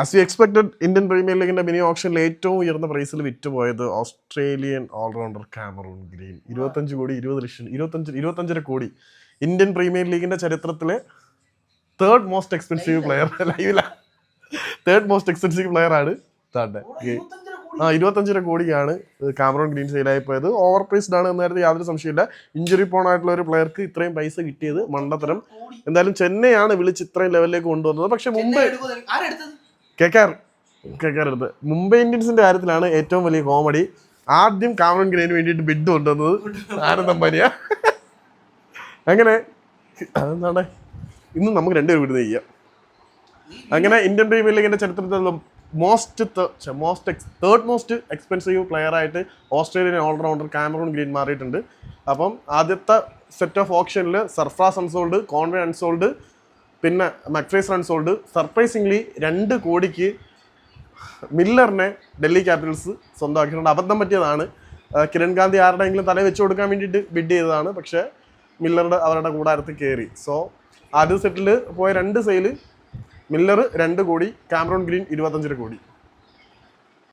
As you expected Indian Premier ലീഗിന്റെ mini ഓപ്ഷനിൽ ഏറ്റവും ഉയർന്ന പ്രൈസിൽ വിറ്റുപോയത് ഓസ്ട്രേലിയൻ ഓൾറൗണ്ടർ കാമറൂൺ ഗ്രീൻ ഇരുപത്തഞ്ച് കോടി ഇരുപത് ലക്ഷം ഇരുപത്തഞ്ച് ഇരുപത്തഞ്ചര കോടി. ഇന്ത്യൻ പ്രീമിയർ ലീഗിന്റെ ചരിത്രത്തിലെ തേർഡ് മോസ്റ്റ് എക്സ്പെൻസീവ് പ്ലെയർ ലൈവില തേർഡ് മോസ്റ്റ് എക്സ്പെൻസീവ് പ്ലെയർ ആണ് താണ്ടെ ആ ഇരുപത്തഞ്ചര കോടിയാണ് കാമറോൺ ഗ്രീൻ സെയിലായി പോയത്. ഓവർ പ്രൈസ്ഡ് ആണ് എന്ന് കാര്യത്തിൽ യാതൊരു സംശയമില്ല ഇഞ്ചുറി പോൺ ആയിട്ടുള്ള ഒരു പ്ലെയർക്ക് ഇത്രയും പൈസ കിട്ടിയത് മണ്ടത്തരം. എന്തായാലും ചെന്നൈയാണ് വിളിച്ച് ഇത്രയും ലെവലിലേക്ക് കൊണ്ടുവന്നത്. പക്ഷെ മുംബൈ കേക്കാർ എടുത്ത് മുംബൈ ഇന്ത്യൻസിന്റെ കാര്യത്തിലാണ് ഏറ്റവും വലിയ കോമഡി ആദ്യം കാമറൻ ഗ്രേന് വേണ്ടിയിട്ട് ബിഡ് കൊണ്ടുവന്നത് ആനന്ദം പനിയ അങ്ങനെ അതെന്താണ്? ഇന്ന് നമുക്ക് രണ്ടുപേരും വിടുന്ന ചെയ്യാം. അങ്ങനെ ഇന്ത്യൻ പ്രീമിയർ ലീഗിന്റെ ചരിത്രത്തിലുള്ള most most third most expensive player ആയിട്ട് ഓസ്ട്രേലിയൻ ഓൾറൗണ്ടർ കാമറൂൺ ഗ്രീൻ മാറിയിട്ടുണ്ട്. അപ്പം ആദ്യത്തെ സെറ്റ് ഓഫ് ഓപ്ഷനിൽ സർഫ്രാസ് അൺസോൾഡ് കോൺവേ അൺസോൾഡ് പിന്നെ മക്ഫേസ് അൺസോൾഡ് സർപ്രൈസിംഗ്ലി രണ്ട് കോടിക്ക് മില്ലറിനെ ഡൽഹി ക്യാപിറ്റൽസ് സ്വന്തമാക്കിയിട്ടുണ്ട്. അബദ്ധം പറ്റിയതാണ്. കിരൺ ഗാന്ധി ആരുടെയെങ്കിലും തല വെച്ച് കൊടുക്കാൻ വേണ്ടിയിട്ട് ബിഡ് ചെയ്തതാണ്. പക്ഷേ മില്ലറുടെ അവരുടെ കൂടാരത്തിൽ കയറി സോ ആദ്യ സെറ്റിൽ പോയ രണ്ട് സെയിൽ മില്ലർ രണ്ട് കോടി കാമറോൺ ഗ്രീൻ ഇരുപത്തഞ്ചര കോടി.